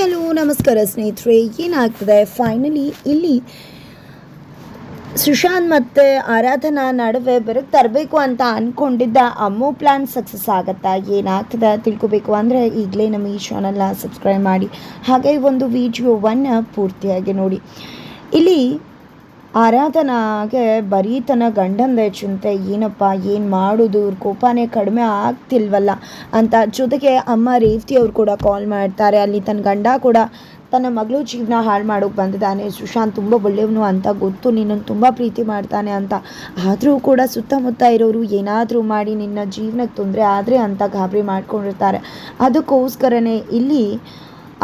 Hello, ನಮಸ್ಕಾರ ಸ್ನೇಹಿತರೆ. ಏನಾಗ್ತದೆ? ಫೈನಲಿ ಇಲ್ಲಿ ಸುಶಾಂತ್ ಮತ್ತು ಆರಾಧನಾ ನಡುವೆ ಬೆರಗ್ ತರಬೇಕು ಅಂತ ಅಂದ್ಕೊಂಡಿದ್ದ ಅಮ್ಮು ಪ್ಲ್ಯಾನ್ ಸಕ್ಸಸ್ ಆಗುತ್ತಾ? ಏನಾಗ್ತದೆ ತಿಳ್ಕೊಬೇಕು. ಅಂದರೆ ಈಗಲೇ ನಮ್ಮ ಈ ಚಾನಲ್ನ ಸಬ್ಸ್ಕ್ರೈಬ್ ಮಾಡಿ. ಹಾಗೆ ಒಂದು ವಿಡಿಯೋವನ್ನು ಪೂರ್ತಿಯಾಗಿ ನೋಡಿ. ಇಲ್ಲಿ ಆರಾಧನಾಗೆ ಬರೀ ತನ್ನ ಗಂಡಂದೇ ಚಿಂತೆ, ಏನಪ್ಪ, ಏನು ಮಾಡೋದು? ಅವ್ರ ಕೋಪನೇ ಕಡಿಮೆ ಆಗ್ತಿಲ್ವಲ್ಲ? ಅಂತ ಜೊತೆಗೆ ಅಮ್ಮ ರೇವತಿ ಅವ್ರು ಕೂಡ ಕಾಲ್ ಮಾಡ್ತಾರೆ. ಅಲ್ಲಿ ತನ್ನ ಗಂಡ ಕೂಡ ತನ್ನ ಮಗಳು ಜೀವನ ಹಾಳು ಮಾಡೋಕೆ ಬಂದಿದ್ದಾನೆ. ಸುಶಾಂತ್ ತುಂಬ ಒಳ್ಳೆಯವನು ಅಂತ ಗೊತ್ತು ನಿನ್ನನ್ನು ತುಂಬ ಪ್ರೀತಿ ಮಾಡ್ತಾನೆ ಅಂತ. ಆದರೂ ಕೂಡ ಸುತ್ತಮುತ್ತ ಇರೋರು ಏನಾದರೂ ಮಾಡಿ ನಿನ್ನ ಜೀವನಕ್ಕೆ ತೊಂದರೆ ಆದರೆ ಅಂತ ಗಾಬರಿ ಮಾಡ್ಕೊಂಡಿರ್ತಾರೆ. ಅದಕ್ಕೋಸ್ಕರನೇ ಇಲ್ಲಿ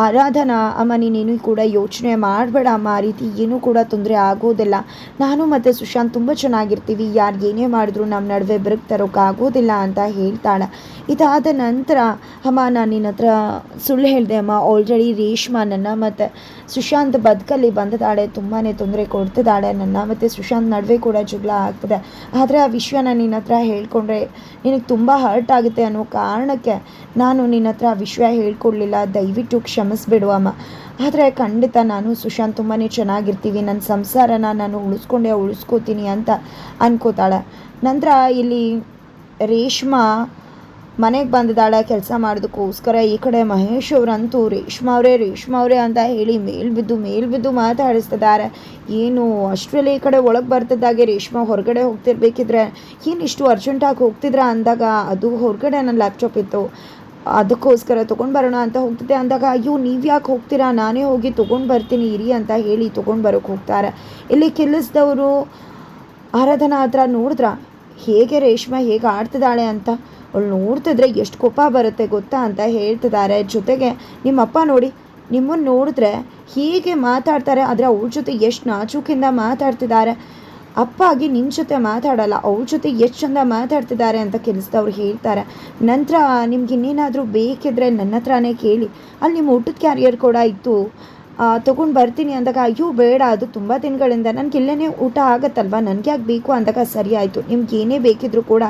ಆರಾಧನಾ ಅಮ್ಮ ನೀನೇನು ಕೂಡ ಯೋಚನೆ ಮಾಡಬೇಡ ಅಮ್ಮ. ಆ ರೀತಿ ಏನೂ ಕೂಡ ತೊಂದರೆ ಆಗೋದಿಲ್ಲ. ನಾನು ಮತ್ತು ಸುಶಾಂತ್ ತುಂಬ ಚೆನ್ನಾಗಿರ್ತೀವಿ. ಯಾರು ಏನೇ ಮಾಡಿದ್ರು ನಮ್ಮ ನಡುವೆ ಬೆರಕು ತರೋಕ್ಕಾಗೋದಿಲ್ಲ ಅಂತ ಹೇಳ್ತಾಳೆ. ಇದಾದ ನಂತರ, ಅಮ್ಮ, ನಾನು ನಿನ್ನ ಹತ್ರ ಸುಳ್ಳು ಹೇಳಿದೆ ಅಮ್ಮ. ಆಲ್ರೆಡಿ ರೇಷ್ಮಾ ನನ್ನ ಮತ್ತು ಸುಶಾಂತ್ ಬದುಕಲ್ಲಿ ಬಂದಿದ್ದಾಳೆ ತುಂಬಾ ತೊಂದರೆ ಕೊಡ್ತಿದ್ದಾಳೆ ನನ್ನ ಮತ್ತು ಸುಶಾಂತ್ ನಡುವೆ ಕೂಡ ಜಗಳ ಆಗ್ತದೆ. ಆದರೆ ಆ ವಿಷಯನ ನಿನ್ನ ಹತ್ರ ಹೇಳ್ಕೊಂಡ್ರೆ ನಿನಗೆ ತುಂಬ ಹರ್ಟ್ ಆಗುತ್ತೆ ಅನ್ನೋ ಕಾರಣಕ್ಕೆ ನಾನು ನಿನ್ನ ಹತ್ರ ಆ ವಿಷಯ ಹೇಳ್ಕೊಡ್ಲಿಲ್ಲ. ದಯವಿಟ್ಟು ಕ್ಷಮಿಸ್ಬಿಡು ಅಮ್ಮ. ಆದರೆ ಖಂಡಿತ ನಾನು ಸುಶಾಂತ್ ತುಂಬಾ ಚೆನ್ನಾಗಿರ್ತೀವಿ. ನನ್ನ ಸಂಸಾರನ ನಾನು ಉಳಿಸ್ಕೊಂಡೆ ಉಳಿಸ್ಕೋತೀನಿ ಅಂತ ಅನ್ಕೋತಾಳೆ. ನಂತರ ಇಲ್ಲಿ ರೇಷ್ಮಾ ಮನೆಗೆ ಬಂದಿದ್ದಾಳೆ ಕೆಲಸ ಮಾಡೋದಕ್ಕೋಸ್ಕರ. ಈ ಕಡೆ ಮಹೇಶ್ ಅವರಂತೂ ರೇಷ್ಮಾ ಅವರೇ ರೇಷ್ಮಾ ಅವರೇ ಅಂತ ಹೇಳಿ ಮೇಲ್ಬಿದ್ದು ಬಿದ್ದು, ಮೇಲ್ ಬಿದ್ದು ಮಾತಾಡಿಸ್ತಿದ್ದಾರೆ. ಏನು, ಅಷ್ಟರಲ್ಲಿ ಈ ಕಡೆ ಒಳಗೆ ಬರ್ತಿದ್ದಾಗೆ ರೇಷ್ಮಾ ಹೊರಗಡೆ ಹೋಗ್ತಿರ್ಬೇಕಿದ್ರೆ ಏನು ಇಷ್ಟು ಅರ್ಜೆಂಟಾಗಿ ಹೋಗ್ತಿದ್ರ ಅಂದಾಗ ಅದು ಹೊರಗಡೆ ನನ್ನ ಲ್ಯಾಪ್ಟಾಪ್ ಇತ್ತು. ಅದಕ್ಕೋಸ್ಕರ ತೊಗೊಂಡು ಬರೋಣ ಅಂತ ಹೋಗ್ತಿದ್ದೆ. ಅಂದಾಗ, ಅಯ್ಯೋ ನೀವು ಯಾಕೆ ಹೋಗ್ತೀರಾ? ನಾನೇ ಹೋಗಿ ತೊಗೊಂಡು ಬರ್ತೀನಿ, ಇರಿ ಅಂತ ಹೇಳಿ ತೊಗೊಂಡು ಬರೋಕ್ಕೆ ಹೋಗ್ತಾರೆ. ಇಲ್ಲಿ ಕೆಲಸದವರು ಆರಾಧನಾ ಹತ್ರ ನೋಡಿದ್ರ, ಹೇಗೆ ರೇಷ್ಮೆ, ಹೇಗೆ ಆಡ್ತಿದ್ದಾಳೆ ಅಂತ? ಅವಳು ನೋಡ್ತಿದ್ರೆ ಎಷ್ಟು ಕೋಪ ಬರುತ್ತೆ ಗೊತ್ತಾ ಅಂತ ಹೇಳ್ತಿದ್ದಾರೆ. ಜೊತೆಗೆ ನಿಮ್ಮಪ್ಪ ನೋಡಿ ನಿಮ್ಮನ್ನು ನೋಡಿದ್ರೆ ಹೀಗೆ ಮಾತಾಡ್ತಾರೆ, ಆದರೆ ಅವ್ರ ಜೊತೆ ಎಷ್ಟು ನಾಚೂಕಿಂದ ಮಾತಾಡ್ತಿದ್ದಾರೆ. ಅಪ್ಪ ಆಗಿ ನಿಮ್ಮ ಜೊತೆ ಮಾತಾಡಲ್ಲ, ಅವ್ರ ಜೊತೆ ಎಷ್ಟು ಚಂದ ಮಾತಾಡ್ತಿದ್ದಾರೆ ಅಂತ ಕೆಲಸದವ್ರು ಹೇಳ್ತಾರೆ. ನಂತರ ನಿಮ್ಗೆ ಇನ್ನೇನಾದರೂ ಬೇಕಿದ್ರೆ ನನ್ನ ಹತ್ರನೇ ಕೇಳಿ. ಅಲ್ಲಿ ನಿಮ್ಮ ಊಟದ ಕ್ಯಾರಿಯರ್ ಕೂಡ ಇತ್ತು. ತೊಗೊಂಡು ಬರ್ತೀನಿ ಅಂದಾಗ, ಅಯ್ಯೋ, ಬೇಡ, ಅದು ತುಂಬ ದಿನಗಳಿಂದ ನನಗೆ ಇಲ್ಲೇ ಊಟ ಆಗತ್ತಲ್ವ? ನನಗೆ ಯಾಕೆ ಬೇಕು? ಅಂದಾಗ, ಸರಿ ಆಯಿತು, ನಿಮ್ಗೆ ಏನೇ ಬೇಕಿದ್ರೂ ಕೂಡ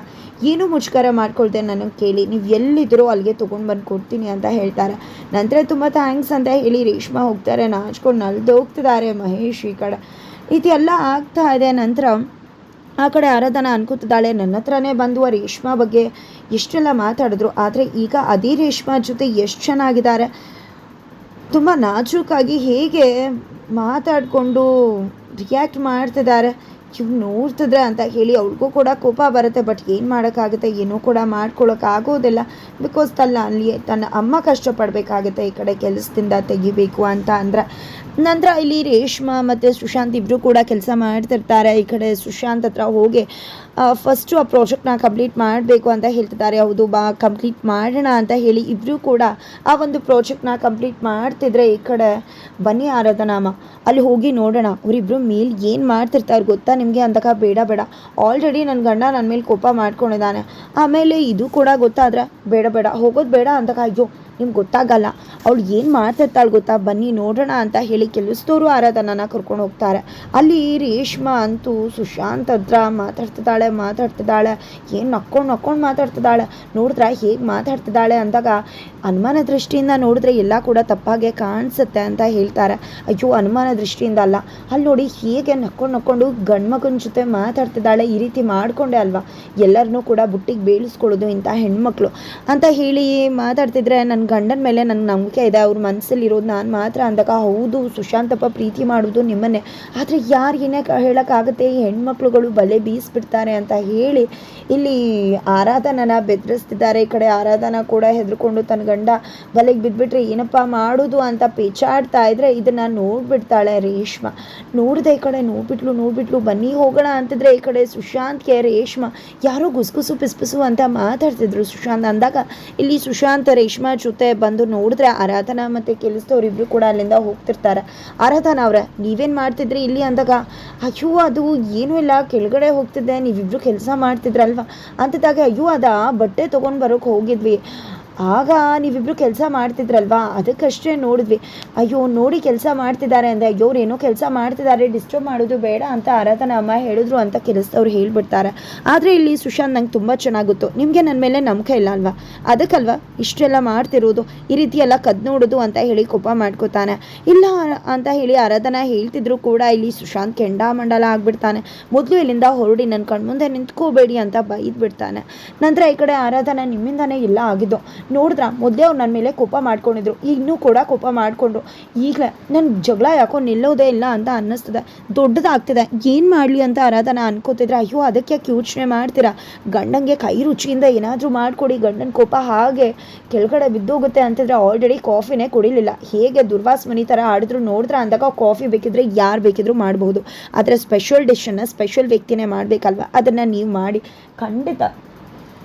ಏನೂ ಮುಷ್ಕರ ಮಾಡ್ಕೊಳ್ದೆ ನನಗೆ ಕೇಳಿ. ನೀವು ಎಲ್ಲಿದ್ದರೂ ಅಲ್ಲಿಗೆ ತೊಗೊಂಡು ಬಂದು ಕೊಡ್ತೀನಿ ಅಂತ ಹೇಳ್ತಾರೆ. ನಂತರ ತುಂಬ ಥ್ಯಾಂಕ್ಸ್ ಅಂತ ಹೇಳಿ ರೇಷ್ಮಾ ಹೋಗ್ತಾರೆ. ನಾಚ್ಕೊಂಡು ನಲ್ದು ಹೋಗ್ತಿದ್ದಾರೆ ಮಹೇಶ್ ಈ ಕಡೆ. ಇದೆಲ್ಲ ಆಗ್ತಾ ಇದೆ. ನಂತರ ಆ ಕಡೆ ಆರಾಧನಾ ಅನ್ಕೋತಿದ್ದಾಳೆ ನನ್ನ ಹತ್ರನೇ ಬಂದು ಆ ರೇಷ್ಮಾ ಬಗ್ಗೆ ಎಷ್ಟೆಲ್ಲ ಮಾತಾಡಿದ್ರು. ಆದರೆ ಈಗ ಅದೇ ರೇಷ್ಮಾ ಜೊತೆ ಎಷ್ಟು ಚೆನ್ನಾಗಿದ್ದಾರೆ. ತುಂಬ ನಾಜೂಕಾಗಿ ಹೇಗೆ ಮಾತಾಡಿಕೊಂಡು ರಿಯಾಕ್ಟ್ ಮಾಡ್ತಿದ್ದಾರೆ. ಇವ್ ನೋಡ್ತಿದ್ರೆ ಅಂತ ಹೇಳಿ ಅವ್ಳಿಗೂ ಕೂಡ ಕೋಪ ಬರುತ್ತೆ ಬಟ್ ಏನು ಮಾಡೋಕ್ಕಾಗುತ್ತೆ, ಏನೂ ಕೂಡ ಮಾಡ್ಕೊಳಕ್ಕಾಗೋದಿಲ್ಲ ಬಿಕಾಸ್ ತಲ್ಲ ಅಲ್ಲಿ ತನ್ನ ಅಮ್ಮ ಕಷ್ಟಪಡಬೇಕಾಗುತ್ತೆ, ಈ ಕಡೆ ಕೆಲಸದಿಂದ ತೆಗಿಬೇಕು ಅಂತ ಅಂದ್ರೆ. ನಂತರ ಇಲ್ಲಿ ರೇಷ್ಮಾ ಮತ್ತು ಸುಶಾಂತ್ ಇಬ್ಬರು ಕೂಡ ಕೆಲಸ ಮಾಡ್ತಿರ್ತಾರೆ. ಈ ಕಡೆ ಸುಶಾಂತ್ ಹತ್ರ ಹೋಗಿ ಫಸ್ಟು ಆ ಪ್ರಾಜೆಕ್ಟ್ನ ಕಂಪ್ಲೀಟ್ ಮಾಡಬೇಕು ಅಂತ ಹೇಳ್ತಿದ್ದಾರೆ. ಹೌದು, ಬಾ ಕಂಪ್ಲೀಟ್ ಮಾಡೋಣ ಅಂತ ಹೇಳಿ ಇಬ್ಬರು ಕೂಡ ಆ ಒಂದು ಪ್ರಾಜೆಕ್ಟ್ನ ಕಂಪ್ಲೀಟ್ ಮಾಡ್ತಿದ್ರೆ ಈ ಕಡೆ ಬನ್ನಿ ಆರಾಧನಾಮ ಅಲ್ಲಿ ಹೋಗಿ ನೋಡೋಣ. ಅವರಿಬ್ಬರು ಮೇಲ್ ಏನು ಮಾಡ್ತಿರ್ತಾರೆ ಗೊತ್ತಾ? ನಿಮಗೆ ಅಂತಕ ಬೇಡ ಬೇಡ. ಆಲ್ರೆಡಿ ನನ್ನ ಗಂಡ ನನ್ನ ಮೇಲೆ ಕೋಪ ಮಾಡ್ಕೊಂಡಿದ್ದಾನೆ. ಆಮೇಲೆ ಇದು ಕೂಡ ಗೊತ್ತಾದ್ರೆ ಬೇಡ ಬೇಡ. ಹೋಗೋದು ಬೇಡ ಅಂದಾಗ ಅಯ್ಯೋ ನಿಮ್ಗೆ ಗೊತ್ತಾಗಲ್ಲ. ಅವಳು ಏನು ಮಾಡ್ತಿರ್ತಾಳೆ ಗೊತ್ತಾ? ಬನ್ನಿ ನೋಡೋಣ ಅಂತ ಹೇಳಿ ಕೆಲಸದವರು ಆರಾಧನಾನ ಕರ್ಕೊಂಡು ಹೋಗ್ತಾರೆ. ಅಲ್ಲಿ ರೇಷ್ಮಾ ಅಂತೂ ಸುಶಾಂತ್ ಹತ್ರ ಮಾತಾಡ್ತಿದ್ದಾಳೆ ಮಾತಾಡ್ತಿದ್ದಾಳೆ. ಏನು ನಕ್ಕೊಂಡು ನಕ್ಕೊಂಡು ಮಾತಾಡ್ತಿದ್ದಾಳೆ? ನೋಡಿದ್ರೆ ಹೇಗೆ ಮಾತಾಡ್ತಿದ್ದಾಳೆ ಅಂದಾಗ ಅನುಮಾನ ದೃಷ್ಟಿಯಿಂದ ನೋಡಿದ್ರೆ ಎಲ್ಲ ಕೂಡ ತಪ್ಪಾಗೆ ಕಾಣಿಸುತ್ತೆ ಅಂತ ಹೇಳ್ತಾರೆ. ಅಯ್ಯೋ, ಅನುಮಾನ ದೃಷ್ಟಿಯಿಂದ ಅಲ್ಲ. ಅಲ್ಲಿ ನೋಡಿ ಹೇಗೆ ನಕ್ಕೊಂಡು ನಕ್ಕೊಂಡು ಗಂಡು ಮಗನ ಜೊತೆ ಮಾತಾಡ್ತಿದ್ದಾಳೆ ಈ ರೀತಿ ಮಾಡಿಕೊಂಡೆ ಅಲ್ವಾ? ಎಲ್ಲರನ್ನೂ ಕೂಡ ಬುಟ್ಟಿಗೆ ಬೀಳಿಸ್ಕೊಳ್ಳೋದು ಇಂಥ ಹೆಣ್ಮಕ್ಳು. ಅಂತ ಹೇಳಿ ಮಾತಾಡ್ತಿದ್ರೆ ನನ್ನ ಗಂಡನ ಮೇಲೆ ನನಗೆ ನಂಬಿಕೆ ಇದೆ, ಅವ್ರ ಮನಸ್ಸಲ್ಲಿರೋದು ನಾನು ಮಾತ್ರ ಅಂದಾಗ, ಹೌದು ಸುಶಾಂತಪ್ಪ ಪ್ರೀತಿ ಮಾಡೋದು ನಿಮ್ಮನ್ನೇ. ಆದರೆ ಯಾರು ಏನೇ ಹೇಳೋಕ್ಕಾಗುತ್ತೆ ಈ ಹೆಣ್ಮಕ್ಳುಗಳು ಬಲೆ ಬೀಸ್ಬಿಡ್ತಾರೆ ಅಂತ ಹೇಳಿ ಇಲ್ಲಿ ಆರಾಧನನ ಬೆದರಿಸ್ತಿದ್ದಾರೆ. ಈ ಕಡೆ ಆರಾಧನ ಕೂಡ ಹೆದರ್ಕೊಂಡು ತನ್ನ ಗಂಡ ಬಲೆಗೆ ಬಿದ್ದುಬಿಟ್ರೆ ಏನಪ್ಪ ಮಾಡೋದು ಅಂತ ಪೇಚಾಡ್ತಾ ಇದ್ರೆ ಇದನ್ನು ನೋಡ್ಬಿಡ್ತಾಳೆ ರೇಷ್ಮಾ. ನೋಡಿದೆ ಈ ಕಡೆ ನೋಡ್ಬಿಟ್ಲು ನೋಡ್ಬಿಟ್ಲು, ಬನ್ನಿ ಹೋಗೋಣ ಅಂತಿದ್ರೆ ಈ ಕಡೆ ಸುಶಾಂತ್ಗೆ ರೇಷ್ಮಾ. ಯಾರೋ ಗುಸುಗುಸು, ಪಿಸ್ಪಿಸು ಅಂತ ಮಾತಾಡ್ತಿದ್ರು ಸುಶಾಂತ್ ಅಂದಾಗ, ಇಲ್ಲಿ ಸುಶಾಂತ್ ರೇಷ್ಮಾ ಬಂದು ನೋಡಿದ್ರೆ ಆರಾಧನಾ ಮತ್ತು ಕೆಲಸದವ್ರು ಇಬ್ರು ಕೂಡ ಅಲ್ಲಿಂದ ಹೋಗ್ತಿರ್ತಾರೆ. ಆರಾಧನಾ ಅವ್ರ, ನೀವೇನು ಮಾಡ್ತಿದ್ರಿ ಇಲ್ಲಿ ಅಂದಾಗ, ಅಯ್ಯೋ, ಅದು ಏನೂ ಇಲ್ಲ, ಕೆಳಗಡೆ ಹೋಗ್ತಿದ್ದೆ, ನೀವಿಬ್ರು ಕೆಲಸ ಮಾಡ್ತಿದ್ರಲ್ವಾ? ಅಂತಿದ್ದಾಗ, ಅಯ್ಯೋ, ಅದ ಬಟ್ಟೆ ತೊಗೊಂಡು ಬರೋಕ್ಕೆ ಹೋಗಿದ್ವಿ. ಆಗ ನೀವಿಬ್ಬರು ಕೆಲಸ ಮಾಡ್ತಿದ್ರಲ್ವಾ? ಅದಕ್ಕಷ್ಟೇ ನೋಡಿದ್ವಿ. ಅಯ್ಯೋ, ನೋಡಿ ಕೆಲಸ ಮಾಡ್ತಿದ್ದಾರೆ ಅಂದರೆ, ಅಯ್ಯೋ ಏನೋ ಕೆಲಸ ಮಾಡ್ತಿದ್ದಾರೆ ಡಿಸ್ಟರ್ಬ್ ಮಾಡೋದು ಬೇಡ ಅಂತ ಆರಾಧನ ಅಮ್ಮ ಹೇಳಿದ್ರು ಅಂತ ಕೆಲಸದವ್ರು ಹೇಳ್ಬಿಡ್ತಾರೆ. ಆದರೆ ಇಲ್ಲಿ ಸುಶಾಂತ್ ನಂಗೆ ತುಂಬ ಚೆನ್ನಾಗಿತ್ತು. ನಿಮಗೆ ನನ್ನ ಮೇಲೆ ನಂಬಿಕೆ ಇಲ್ಲ ಅಲ್ವಾ? ಅದಕ್ಕಲ್ವಾ? ಇಷ್ಟೆಲ್ಲ ಮಾಡ್ತಿರೋದು, ಈ ರೀತಿ ಎಲ್ಲ ಕದ್ ನೋಡೋದು ಅಂತ ಹೇಳಿ ಕೋಪ ಮಾಡ್ಕೋತಾನೆ. ಇಲ್ಲ ಅಂತ ಹೇಳಿ ಆರಾಧನ ಹೇಳ್ತಿದ್ರು ಕೂಡ ಇಲ್ಲಿ ಸುಶಾಂತ್ ಕೆಂಡಾಮಂಡಲ ಆಗ್ಬಿಡ್ತಾನೆ. ಮೊದಲು ಇಲ್ಲಿಂದ ಹೊರಡಿ ನನ್ನ ಕಣ್ಮುಂದೆ ನಿಂತ್ಕೋಬೇಡಿ ಅಂತ ಬೈದ್ಬಿಡ್ತಾನೆ. ನಂತರ ಈ ಕಡೆ ಆರಾಧನ ನಿಮ್ಮಿಂದನೇ ಇಲ್ಲ ಆಗಿದ್ದು. ನೋಡಿದ್ರ ಮೊದಲೇ ಅವ್ರು ನನ್ನ ಮೇಲೆ ಕೋಪ ಮಾಡ್ಕೊಂಡಿದ್ರು. ಇನ್ನೂ ಕೂಡ ಕೋಪ ಮಾಡಿಕೊಂಡ್ರು. ಈಗಲೇ ನನ್ನ ಜಗಳ ಯಾಕೋ ನಿಲ್ಲೋದೇ ಇಲ್ಲ ಅಂತ ಅನ್ನಿಸ್ತದೆ. ದೊಡ್ಡದಾಗ್ತಿದೆ. ಏನು ಮಾಡಲಿ ಅಂತ ಆರಾಧನ ಅನ್ಕೋತಿದ್ರೆ, ಅಯ್ಯೋ, ಅದಕ್ಕೆ ಯಾಕೆ ಯೋಚನೆ ಮಾಡ್ತೀರಾ? ಗಂಡಂಗೆ ಕೈ ರುಚಿಯಿಂದ ಏನಾದರೂ ಮಾಡಿಕೊಡಿ. ಗಂಡನ ಕೋಪ ಹಾಗೆ ಕೆಳಗಡೆ ಬಿದ್ದೋಗುತ್ತೆ ಅಂತಿದ್ರೆ ಆಲ್ರೆಡಿ ಕಾಫಿನೇ ಕುಡಿಲಿಲ್ಲ. ಹೇಗೆ ದುರ್ವಾಸ್ ಮನಿ ಥರ ಆಡಿದ್ರು ನೋಡಿದ್ರೆ ಅಂದಾಗ ಕಾಫಿ ಬೇಕಿದ್ರೆ ಯಾರು ಬೇಕಿದ್ರು ಮಾಡಬಹುದು. ಆದರೆ ಸ್ಪೆಷಲ್ ಡಿಶನ್ನು ಸ್ಪೆಷಲ್ ವ್ಯಕ್ತಿನೇ ಮಾಡಬೇಕಲ್ವ? ಅದನ್ನು ನೀವು ಮಾಡಿ. ಖಂಡಿತ.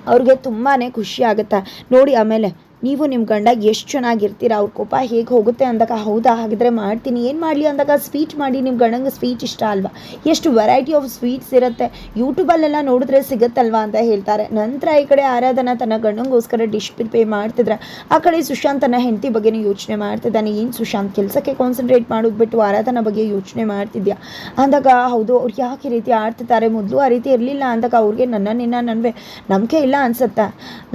ಅವ್ರಿಗೆ ತುಂಬಾ ಖುಷಿ ಆಗುತ್ತೆ? ನೋಡಿ ಆಮೇಲೆ. ನೀವು ನಿಮ್ಮ ಗಂಡ ಎಷ್ಟು ಚೆನ್ನಾಗಿರ್ತೀರ, ಅವ್ರ ಕೋಪ ಹೇಗೆ ಹೋಗುತ್ತೆ ಅಂದಾಗ, ಹೌದಾ, ಹಾಗಿದ್ರೆ ಮಾಡ್ತೀನಿ, ಏನು ಮಾಡಲಿ ಅಂದಾಗ ಸ್ವೀಟ್ ಮಾಡಿ ನಿಮ್ಮ ಗಂಡಂಗೆ ಸ್ವೀಟ್ ಇಷ್ಟ ಅಲ್ವಾ? ಎಷ್ಟು ವೆರೈಟಿ ಆಫ್ ಸ್ವೀಟ್ಸ್ ಇರುತ್ತೆ. ಯೂಟ್ಯೂಬಲ್ಲೆಲ್ಲ ನೋಡಿದ್ರೆ ಸಿಗುತ್ತಲ್ವಾ ಅಂತ ಹೇಳ್ತಾರೆ. ನಂತರ ಈ ಕಡೆ ಆರಾಧನಾ ತನ್ನ ಗಂಡಂಗೋಸ್ಕರ ಡಿಶ್ ಪ್ರಿಪೇರ್ ಮಾಡ್ತಿದ್ರೆ. ಆ ಕಡೆ ಸುಶಾಂತ್ ತನ್ನ ಹೆಂಡತಿ ಬಗ್ಗೆನೂ ಯೋಚನೆ ಮಾಡ್ತಿದ್ದಾನೆ. ಏನು ಸುಶಾಂತ್, ಕೆಲಸಕ್ಕೆ ಕಾನ್ಸಂಟ್ರೇಟ್ ಮಾಡೋದು ಬಿಟ್ಟು ಆರಾಧನಾ ಬಗ್ಗೆ ಯೋಚನೆ ಮಾಡ್ತಿದ್ಯಾ? ಅಂದಾಗ, ಹೌದು, ಅವ್ರು ಯಾಕೆ ಈ ರೀತಿ ಆಡ್ತಿದ್ದಾರೆ? ಮೊದಲು ಆ ರೀತಿ ಇರಲಿಲ್ಲ ಅಂದಾಗ ಅವ್ರಿಗೆ ನನ್ನ ನಿನ್ನ ನಡುವೆ ನಂಬಿಕೆ ಇಲ್ಲ ಅನ್ಸುತ್ತೆ?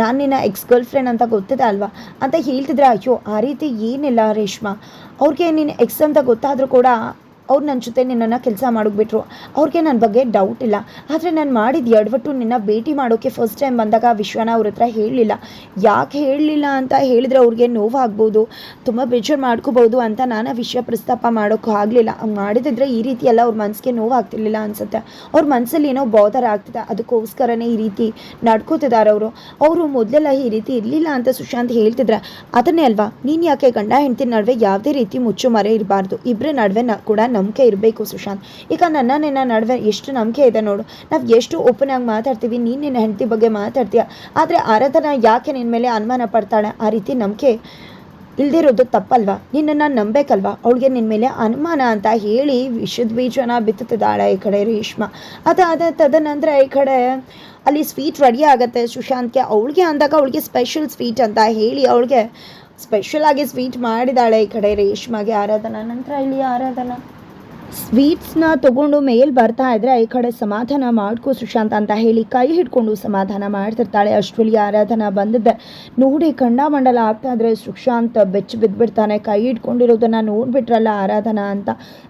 ನಾನು ನಿನ್ನ ಎಕ್ಸ್ ಗರ್ಲ್ ಫ್ರೆಂಡ್ ಅಂತ ಗೊತ್ತಿದೆ ಅಲ್ವಾ? ಅಂತ ಹೇಳ್ತಿದ್ರೆ ಅಯ್ಯೋ ಆ ರೀತಿ ಏನಿಲ್ಲ ರೇಷ್ಮಾ. ಅವ್ರಿಗೆ ನೀನು ಎಕ್ಸ್ ಅಂತ ಗೊತ್ತಾದರೂ ಕೂಡ ಅವ್ರು ನನ್ನ ಜೊತೆ ನಿನ್ನನ್ನು ಕೆಲಸ ಮಾಡೋಗ್ಬಿಟ್ರು ಅವ್ರಿಗೆ ನನ್ನ ಬಗ್ಗೆ ಡೌಟ್ ಇಲ್ಲ. ಆದರೆ ನಾನು ಮಾಡಿದ ಎಡವಟ್ಟು ನಿನ್ನ ಭೇಟಿ ಮಾಡೋಕ್ಕೆ ಫಸ್ಟ್ ಟೈಮ್ ಬಂದಾಗ ವಿಶ್ವನ ಅವ್ರ ಹತ್ರ ಹೇಳಲಿಲ್ಲ. ಯಾಕೆ ಹೇಳಲಿಲ್ಲ ಅಂತ ಹೇಳಿದರೆ ಅವ್ರಿಗೆ ನೋವಾಗ್ಬೋದು. ತುಂಬ ಬೇಜಾರು ಮಾಡ್ಕೋಬೋದು ಅಂತ ನಾನು ವಿಷಯ ಪ್ರಸ್ತಾಪ ಮಾಡೋಕ್ಕೂ ಆಗಲಿಲ್ಲ. ಮಾಡಿದಿದ್ರೆ ಈ ರೀತಿ ಎಲ್ಲ ಅವ್ರ ಮನಸ್ಸಿಗೆ ನೋವಾಗ್ತಿರ್ಲಿಲ್ಲ ಅನ್ಸುತ್ತೆ. ಅವ್ರ ಮನಸ್ಸಲ್ಲಿ ಏನೋ ಬೋಧರ ಆಗ್ತಿದೆ. ಅದಕ್ಕೋಸ್ಕರನೇ ಈ ರೀತಿ ನಡ್ಕೋತಿದ್ದಾರೆ ಅವರು. ಅವರು ಮೊದಲೆಲ್ಲ ಈ ರೀತಿ ಇರಲಿಲ್ಲ ಅಂತ ಸುಶಾಂತ್ ಹೇಳ್ತಿದ್ರೆ, ಅದನ್ನೇ ಅಲ್ವಾ? ನೀನು ಯಾಕೆ ಗಂಡ ಹೆಂಡತಿ ನಡುವೆ ಯಾವುದೇ ರೀತಿ ಮುಚ್ಚು ಮರೆ ಇರಬಾರ್ದು. ಇಬ್ಬರ ನಡುವೆ ಕೂಡ ನಂಬಿಕೆ ಇರಬೇಕು ಸುಶಾಂತ್. ಈಗ ನನ್ನ ನಿನ್ನ ನಡುವೆ ಎಷ್ಟು ನಂಬಿಕೆ ಇದೆ ನೋಡು. ನಾವು ಎಷ್ಟು ಓಪನ್ ಆಗಿ ಮಾತಾಡ್ತೀವಿ, ನೀನು ನಿನ್ನ ಹೆಂಡತಿ ಬಗ್ಗೆ ಮಾತಾಡ್ತೀಯ. ಆದರೆ ಆರಾಧನ ಯಾಕೆ ನಿನ್ನ ಮೇಲೆ ಅನುಮಾನ ಪಡ್ತಾಳೆ? ಆ ರೀತಿ ನಂಬಿಕೆ ಇಲ್ದಿರೋದು ತಪ್ಪಲ್ವಾ? ನಿನ್ನನ್ನು ನಂಬೇಕಲ್ವಾ? ಅವಳಿಗೆ ನಿನ್ನ ಮೇಲೆ ಅನುಮಾನ ಅಂತ ಹೇಳಿ ವಿಷದ ಬೀಜನ ಬಿತ್ತುತ್ತಿದ್ದಾಳೆ ಈ ಕಡೆ ರೇಷ್ಮಾ. ಅದಾದ ತದನಂತರ ಈ ಕಡೆ ಅಲ್ಲಿ ಸ್ವೀಟ್ ರೆಡಿ ಆಗುತ್ತೆ ಸುಶಾಂತ್ಗೆ. ಅವಳಿಗೆ ಅಂದಾಗ ಅವಳಿಗೆ ಸ್ಪೆಷಲ್ ಸ್ವೀಟ್ ಅಂತ ಹೇಳಿ ಅವಳಿಗೆ ಸ್ಪೆಷಲ್ ಆಗಿ ಸ್ವೀಟ್ ಮಾಡಿದಾಳೆ ಈ ಕಡೆ ರೇಷ್ಮಾಗೆ ಆರಾಧನಾ. ನಂತರ ಇಲ್ಲಿ ಆರಾಧನಾ. ಸ್ವೀಟ್ಸ್ನ ತಗೊಂಡು ಮೇಲ್ ಬರ್ತಾ ಇದ್ರೆ ಈ ಕಡೆ ಸಮಾಧಾನ ಮಾಡ್ಕೋ ಸುಶಾಂತ್ ಅಂತ ಹೇಳಿ ಕೈ ಹಿಡ್ಕೊಂಡು ಸಮಾಧಾನ ಮಾಡ್ತಿರ್ತಾಳೆ. ಅಷ್ಟರಲ್ಲಿ ಆರಾಧನಾ ಬಂದಿದ್ದೆ. ನೋಡಿ ಮಂಡಲ ಆಗ್ತಾ ಇದ್ರೆ ಸುಶಾಂತ್ ಬೆಚ್ಚ ಬಿದ್ದುಬಿಡ್ತಾನೆ ಕೈ ಹಿಡ್ಕೊಂಡಿರೋದನ್ನ ನೋಡ್ಬಿಟ್ರಲ್ಲ ಆರಾಧನಾ ಅಂತ.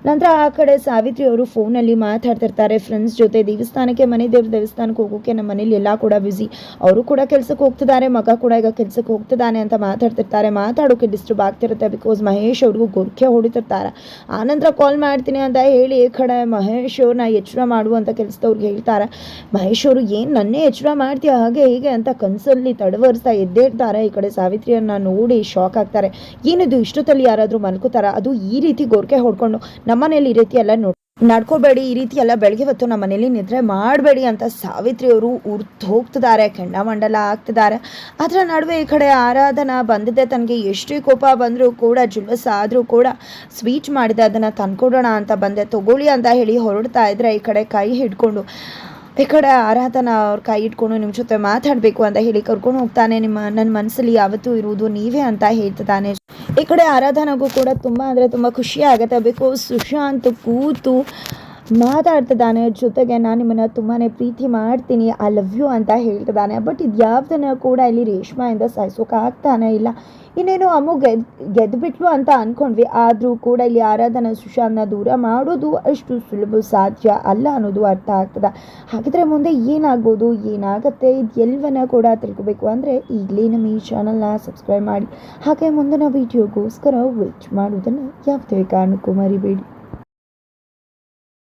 ನಂತರ ಆ ಕಡೆ ಸಾವಿತ್ರಿ ಅವರು ಫೋನಲ್ಲಿ ಮಾತಾಡ್ತಿರ್ತಾರೆ. ಫ್ರೆಂಡ್ಸ್ ಜೊತೆ ದೇವಸ್ಥಾನಕ್ಕೆ, ಮನೆ ದೇವ್ರ ದೇವಸ್ಥಾನಕ್ಕೆ ಹೋಗೋಕೆ ನಮ್ಮ ಮನೇಲಿ ಎಲ್ಲ ಕೂಡ ಬ್ಯುಸಿ ಅವರು ಕೂಡ ಕೆಲ್ಸಕ್ಕೆ ಹೋಗ್ತಿದ್ದಾರೆ. ಮಗ ಕೂಡ ಈಗ ಕೆಲ್ಸಕ್ಕೆ ಹೋಗ್ತಿದ್ದಾನೆ ಅಂತ ಮಾತಾಡ್ತಿರ್ತಾರೆ. ಮಾತಾಡೋಕೆ ಡಿಸ್ಟರ್ಬ್ ಆಗ್ತಿರುತ್ತೆ ಬಿಕಾಸ್ ಮಹೇಶ್ ಅವ್ರಿಗೂ ಗೊರ್ಕೆ ಹೊಡಿತಿರ್ತಾರೆ. ಆನಂತರ ಕಾಲ್ ಮಾಡ್ತೀನಿ ಅಂತ ಹೇಳಿ ಕಡೆ ಮಹೇಶ್ ಅವ್ರನ್ನ ಎಚ್ಚರ ಮಾಡುವಂಥ ಕೆಲಸದವ್ರಿಗೆ ಹೇಳ್ತಾರೆ. ಮಹೇಶ್ ಅವರು ಏನು ನನ್ನೇ ಎಚ್ಚರ ಮಾಡ್ತೀಯ? ಹಾಗೆ ಹೀಗೆ ಅಂತ ಕನಸಲ್ಲಿ ತಡವರಿಸ್ತಾ ಎದ್ದೇಳ್ತಾರೆ. ಈ ಕಡೆ ಸಾವಿತ್ರಿಯನ್ನ ನೋಡಿ ಶಾಕ್ ಆಗ್ತಾರೆ. ಏನಿದು, ಇಷ್ಟೊತ್ತಲ್ಲಿ ಯಾರಾದರೂ ಮಲ್ಕೋತಾರ? ಅದು ಈ ರೀತಿ ಗೋರ್ಕೆ ಹೊಡ್ಕೊಂಡು ನಮ್ಮನೇಲಿ ಈ ರೀತಿ ಎಲ್ಲ ನೋಡಿ ನಡ್ಕೋಬೇಡಿ ಈ ರೀತಿ ಎಲ್ಲ ಬೆಳಗ್ಗೆ ಹೊತ್ತು ನಮ್ಮ ಮನೇಲಿ ನಿದ್ರೆ ಮಾಡಬೇಡಿ ಅಂತ ಸಾವಿತ್ರಿ ಅವರು ಉರ್ತು ಹೋಗ್ತಿದ್ದಾರೆ ಕೆಂಡಮಂಡಲ ಆಗ್ತಿದ್ದಾರೆ ಅದರ ನಡುವೆ ಈ ಕಡೆ ಆರಾಧನಾ ಬಂದಿದ್ದೆ ತನಗೆ ಎಷ್ಟೇ ಕೋಪ ಬಂದರೂ ಕೂಡ, ಜುಲ್ವಸ ಆದರೂ ಕೂಡ ಸ್ವೀಟ್ ಮಾಡಿದೆ, ಅದನ್ನು ತಂದ್ಕೊಡೋಣ ಅಂತ ಬಂದೆ, ತಗೊಳ್ಳಿ ಅಂತ ಹೇಳಿ ಹೊರಡ್ತಾ ಇದ್ರೆ ಈ ಕಡೆ ಕೈ ಹಿಡ್ಕೊಂಡು. ಈ ಕಡೆ ಆರಾಧನಾ ಅವ್ರ ಕೈ ಇಟ್ಕೊಂಡು ನಿಮ್ಮ ಜೊತೆ ಮಾತಾಡಬೇಕು ಅಂತ ಹೇಳಿ ಕರ್ಕೊಂಡು ಹೋಗ್ತಾನೆ. ನಿಮ್ಮ ನನ್ನ ಮನಸ್ಸಲ್ಲಿ ಯಾವತ್ತೂ ಇರುವುದು ನೀವೇ ಅಂತ ಹೇಳ್ತಾನೆ ಈ ಕಡೆ ಆರಾಧನಾಗೂ ಕೂಡ ತುಂಬ ಅಂದರೆ ತುಂಬ ಖುಷಿ ಆಗುತ್ತೆ. ಬಿಕಾಸ್ ಸುಶಾಂತ್ ಕೂತು ಮಾತಾಡ್ತಿದ್ದಾನೆ. ಜೊತೆಗೆ ನಾನು ನಿಮ್ಮನ್ನು ತುಂಬಾ ಪ್ರೀತಿ ಮಾಡ್ತೀನಿ. ಐ ಲವ್ ಯು ಅಂತ ಹೇಳ್ತಿದ್ದಾನೆ. ಬಟ್ ಇದು ಯಾವುದನ್ನು ಕೂಡ ಇಲ್ಲಿ ರೇಷ್ಮೆಯಿಂದ ಸಹಿಸೋಕೆ ಆಗ್ತಾನೆ ಇಲ್ಲ. ಇನ್ನೇನು ಅಮ್ಮು ಗೆದ್ ಗೆದ್ದುಬಿಟ್ಲು ಅಂತ ಅಂದ್ಕೊಂಡ್ವಿ ಆದರೂ ಕೂಡ ಇಲ್ಲಿ ಆರಾಧನಾ ಸುಶಾಂತನ ದೂರ ಮಾಡೋದು ಅಷ್ಟು ಸುಲಭ ಸಾಧ್ಯ ಅಲ್ಲ ಅನ್ನೋದು ಅರ್ಥ ಆಗ್ತದೆ. ಹಾಗಿದ್ರೆ ಮುಂದೆ ಏನಾಗ್ಬೋದು? ಏನಾಗುತ್ತೆ? ಇದು ಎಲ್ಲವನ್ನ ಕೂಡ ತಿಳ್ಕೊಬೇಕು ಅಂದರೆ ಈಗಲೇ ನಮ್ಮ ಈ ಚಾನಲ್ನ ಸಬ್ಸ್ಕ್ರೈಬ್ ಮಾಡಿ. ಹಾಗೆ ಮುಂದಿನ ವೀಡಿಯೋಗೋಸ್ಕರ ವೆಚ್ ಮಾಡೋದನ್ನು ಯಾವುದೇ ಕಾರಣಕ್ಕೂ ಮರಿಬೇಡಿ.